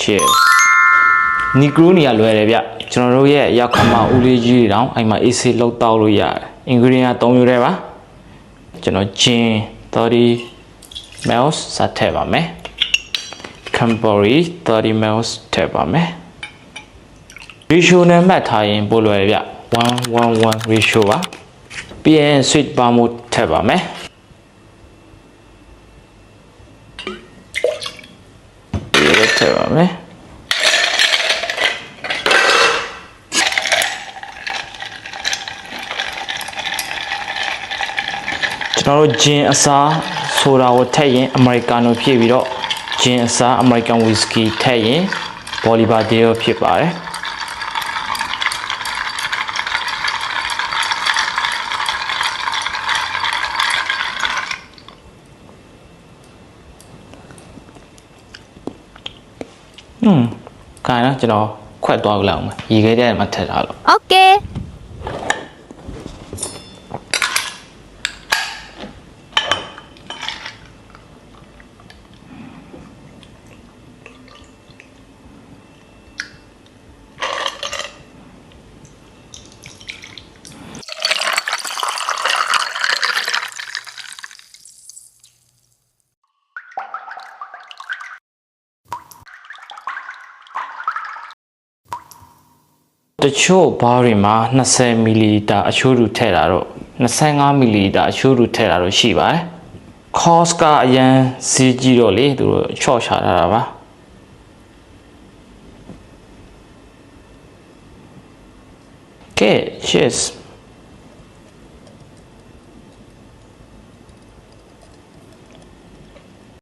shares နီဂရိုနီကလွယ်တယ်ဗျကျွန်တော်တို့ရဲ့ရောက်ခမဦးလေးကြီးတွေတောင်အဲ့မှာ AC လောက်တောက်လို့ရတယ် ingredient 3မျိုးတည်းပါကျွန်တော် gin 30 ml စထည့်ပါမယ် Campari 30 ml ထည့်ပါမယ် ratio နဲ့မှတ်ထားရင်ပို့လွယ်တယ်ဗျ111 ratio ပါပြီးရင် sweet vermouth ထည့်ပါမယ်ဒီလိုထည့်ပါ မယ်ကျွန်တော်တို့ဂျင်အစားဆိုတာကိုထည့်ရင်အမေရိကန်နိုဖြစ်ပြီးတော့ဂျင်အစားအမေရိကန်ဝီစကီထည့်ရင်ဘော်လီဘာဒေးဖြစ်ပါတယ် อืมခိုင်းနော်ကျွန်တော်ခွက်သွားကြလောက်မယ်ရေခဲတဲ့မှာထည့်ထားလို့ Okay တချို့ဘားတွေမှာ20မီလီလီတာအချိုးတူထည့်တာတော့25မီလီလီတာအချိုးတူထည့်တာတော့ရှိပါတယ် cost ကအရန်စီးကြီးတော့လေသူတို့ချော့ချထားတာပါကဲ cheers